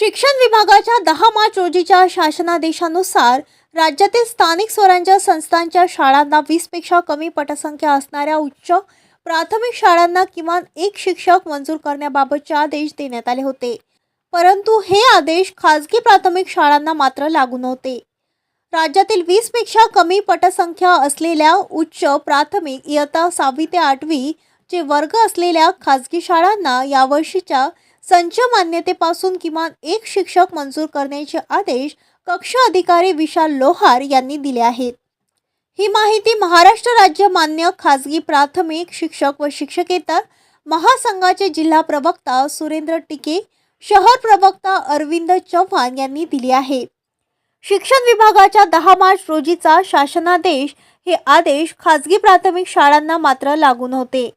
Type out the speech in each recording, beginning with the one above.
शिक्षण विभागाच्या दहा मार्च रोजीच्या शासनादेशानुसार राज्यातील स्थानिक स्वराज्य संस्थांच्या शाळांना वीसपेक्षा कमी पटसंख्या असणाऱ्या उच्च प्राथमिक शाळांना किमान एक शिक्षक मंजूर करण्याबाबतचे आदेश देण्यात आले होते. परंतु हे आदेश खाजगी प्राथमिक शाळांना मात्र लागू नव्हते. राज्यातील वीसपेक्षा कमी पटसंख्या असलेल्या उच्च प्राथमिक इयत्ता सहावी ते आठवी चे वर्ग असलेल्या खाजगी शाळांना यावर्षीच्या संच मान्यतेपासून किमान एक शिक्षक मंजूर करण्याचे आदेश कक्ष अधिकारी विशाल लोहार यांनी दिले आहेत. ही माहिती महाराष्ट्र राज्य मान्य खाजगी प्राथमिक शिक्षक व शिक्षकेतर महासंघाचे जिल्हा प्रवक्ता सुरेंद्र टिके शहर प्रवक्ता अरविंद चव्हाण यांनी दिली आहे. शिक्षण विभागाच्या दहा मार्च रोजीचा शासनादेश हे आदेश खाजगी प्राथमिक शाळांना मात्र लागू नव्हते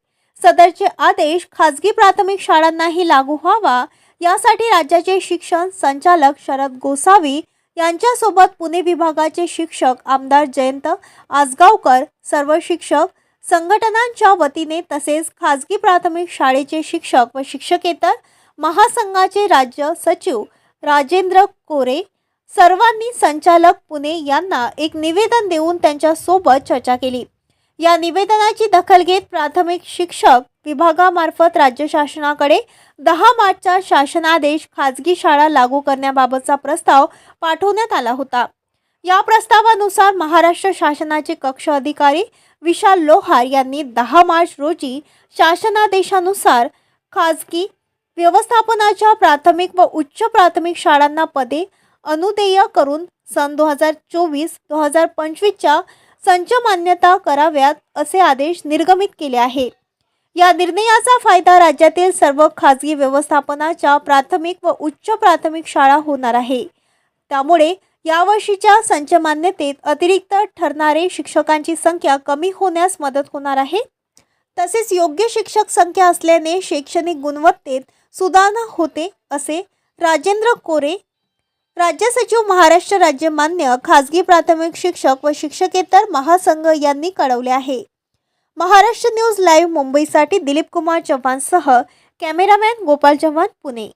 सदरचे आदेश खाजगी प्राथमिक शाळांनाही लागू व्हावा यासाठी राज्याचे शिक्षण संचालक शरद गोसावी यांच्यासोबत पुणे विभागाचे शिक्षक आमदार जयंत आसगावकर सर्व शिक्षक संघटनांच्या वतीने तसेच खाजगी प्राथमिक शाळेचे शिक्षक व शिक्षकेतर महासंघाचे राज्य सचिव राजेंद्र कोरे सर्वांनी संचालक पुणे यांना एक निवेदन देऊन त्यांच्यासोबत चर्चा केली. या निवेदनाची दखल घेत प्राथमिक शिक्षक विभागामार्फत राज्य शासनाकडे दहा मार्चचा शासनादेश खाजगी शाळा लागू करण्याबाबतचा प्रस्ताव पाठवण्यात आला होता. या प्रस्तावानुसार महाराष्ट्र शासनाचे कक्ष अधिकारी विशाल लोहार यांनी दहा मार्च रोजी शासनादेशानुसार खाजगी व्यवस्थापनाच्या प्राथमिक व उच्च प्राथमिक शाळांना पदे अनुदेय करून सन दोन हजार चोवीस दोन हजार पंचवीसच्या संच मान्यता कराव्यात असे आदेश निर्गमित केले आहेत. या निर्णयाचा फायदा राज्यातील सर्व खाजगी व्यवस्थापनाच्या प्राथमिक व उच्च प्राथमिक शाळा होणार आहे. त्यामुळे यावर्षीच्या संच मान्यतेत अतिरिक्त ठरणारे शिक्षकांची संख्या कमी होण्यास मदत होणार आहे. तसेच योग्य शिक्षक संख्या असल्याने शैक्षणिक गुणवत्तेत सुधारणा होते असे राजेंद्र कोरे राज्य सचिव महाराष्ट्र राज्य मान्य खाजगी प्राथमिक शिक्षक व शिक्षकेतर महासंघ यांनी कळवले आहे. महाराष्ट्र न्यूज लाईव्ह मुंबईसाठी दिलीप कुमार चव्हाणसह कॅमेरामॅन गोपाल चव्हाण पुणे.